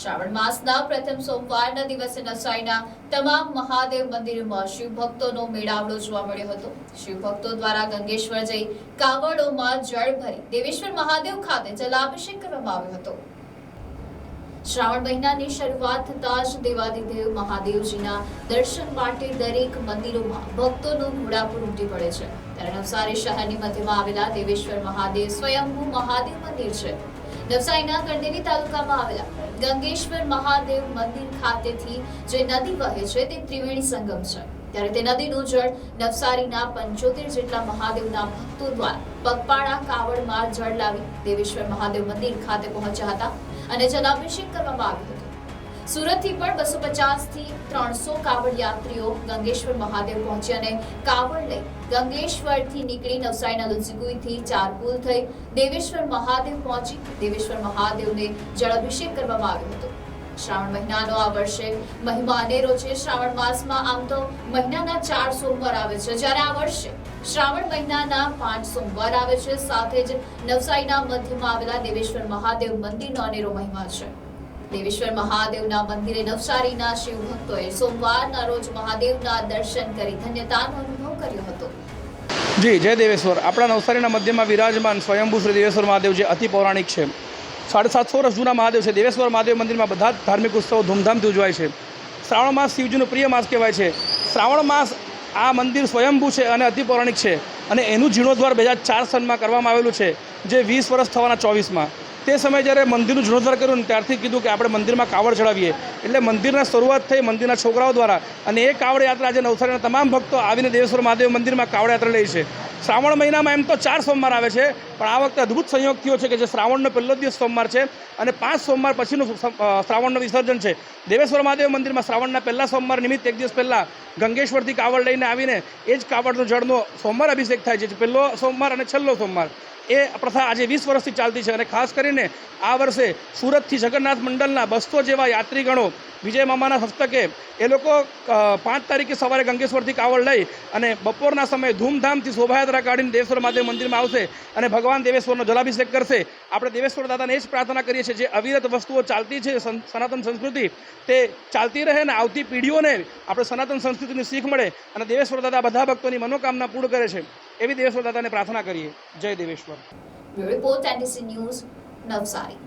શ્રાવણ માસના પ્રથમ સોમવારના દિવસે નસાઈના તમામ મહાદેવ મંદિરમાં શિવ મેળાવડો જોવા મળ્યો હતો. શિવ દ્વારા ગંગેશ્વર જઈ કાવડોમાં જળ ભરી દેવેશ્વર મહાદેવ ખાતે જલાભિષેક કરવામાં આવ્યો હતો. શ્રાવણ મહિનાની શરૂઆત થતાં જ દેવાદિદેવ મહાદેવજીના દર્શન માટે દરેક મંદિરોમાં ભક્તોનું ઘોડાપુર ઉમટી પડે છે. ત્યારે નવસારી શહેરની મધ્યમાં આવેલા દેવેશ્વર મહાદેવ સ્વયંભૂ મહાદેવ મંદિર છે. નવસારીના ગણદેવી તાલુકામાં આવેલા ગંગેશ્વર મહાદેવ મંદિર ખાતેથી જે નદી વહે છે તે ત્રિવેણી સંગમ છે. ત્યારે તે નદીનું જળ નવસારીના પંચોતેર જેટલા મહાદેવના ભક્તો દ્વારા પગપાળા કાવડમાં જળ લાવી દેવેશ્વર મહાદેવ મંદિર ખાતે પહોંચ્યા હતા અને જલાભિષેક કરવામાં આવ્યો હતો. સુરતથી પણ બસો પચાસથી ત્રણસો કાવડ યાત્રીઓ ગંગેશ્વર મહાદેવ પહોંચ્યા અને કાવડ લઈ ગંગેશ્વરથી નીકળી નવસારીના લુલસીકુઈથી ચાર પુલ થઈ દેવેશ્વર મહાદેવ પહોંચી. દેવેશ્વર મહાદેવને જળાભિષેક કરવામાં આવ્યો હતો. શ્રાવણ મહિનાનો આ વર્ષે મહિમા અનેરો છે. શ્રાવણ માસમાં આમ તો મહિનાના ચાર સોમવાર આવે છે. જ્યારે આ વર્ષે શ્રાવણ મહિનાના પાંચ સોમવાર આવે છે. સાથે જ નવસારીના મધ્યમાં આવેલા દેવેશ્વર મહાદેવ મંદિરનો અનેરો મહિમા છે. દેવેશ્વર મહાદેવના મંદિરે નવસારીના શિવ ભક્તોએ સોમવારના રોજ મહાદેવના દર્શન કરી ધન્યતાનો અનુભવ કર્યો હતો. જી, જય દેવેશ્વર. આપણા નવસારીના મધ્યમાં વિરાજમાન સ્વયંભૂ શ્રી દેવેશ્વર મહાદેવ જે અતિ પૌરાણિક છે. સાડા સાતસો વર્ષ જૂના મહાદેવ છે. દેવેશ્વર મહાદેવ મંદિરમાં બધા ધાર્મિક ઉત્સવો ધૂમધામથી ઉજવાય છે. શ્રાવણ માસ શિવજીનું પ્રિય માસ કહેવાય છે. શ્રાવણ માસ આ મંદિર સ્વયંભૂ છે અને અતિ પૌરાણિક છે અને એનું જીર્ણોદ્વાર બે હજાર ચાર સનમાં કરવામાં આવેલું છે, જે વીસ વર્ષ થવાના ચોવીસમાં. તે સમયે જ્યારે મંદિરનું જીર્ણોદ્ધાર કર્યું ત્યારથી કીધું કે આપણે મંદિરમાં કાવડ ચડાવીએ. એટલે મંદિરના શરૂઆત થઈ મંદિરના છોકરાઓ દ્વારા અને એ કાવડ યાત્રા આજે નવસારીના તમામ ભક્તો આવીને દેવેશ્વર મહાદેવ મંદિરમાં કાવડ યાત્રા લે છે. શ્રાવણ મહિનામાં એમ તો ચાર સોમવાર આવે છે, પણ આ વખતે અદ્ભુત સંયોગ થયો છે કે જે શ્રાવણનો પહેલો દિવસ સોમવાર છે અને પાંચ સોમવાર પછીનું શ્રાવણનું વિસર્જન છે. દેવેશ્વર મહાદેવ મંદિરમાં શ્રાવણના પહેલા સોમવાર નિમિત્ત એક દિવસ પહેલાં ગંગેશ્વરથી કાવડ લઈને આવીને એ જ કાવડનું જળનો સોમવાર અભિષેક થાય છે પહેલો સોમવાર અને છેલ્લો સોમવાર. એ પ્રથા આજે વીસ વર્ષથી ચાલતી છે અને ખાસ કરીને આ વર્ષે સુરતથી જગન્નાથ મંડળના બસો જેવા યાત્રીગણો વિજય મામાના હસ્તકે એ લોકો પાંચ તારીખે સવારે ગંગેશ્વરથી કાવડ લઈ અને બપોરના સમયે ધૂમધામથી શોભાયાત્રા કાઢીને દેવેશ્વર મહાદેવ મંદિરમાં આવશે અને ભગવાન દેવેશ્વરનો જલાભિષેક કરશે. આપણે દેવેશ્વર દાદાને એ જ પ્રાર્થના કરીએ છીએ, જે અવિરત વસ્તુઓ ચાલતી છે સનાતન સંસ્કૃતિ, તે ચાલતી રહે ને આવતી પેઢીઓને આપણે સનાતન સંસ્કૃતિની શીખ મળે અને દેવેશ્વર દાદા બધા ભક્તોની મનોકામના પૂર્ણ કરે છે. એવી દેવેશ્વર દાદાને પ્રાર્થના કરીએ. જય દેવેશ્વર. Report news Navsari.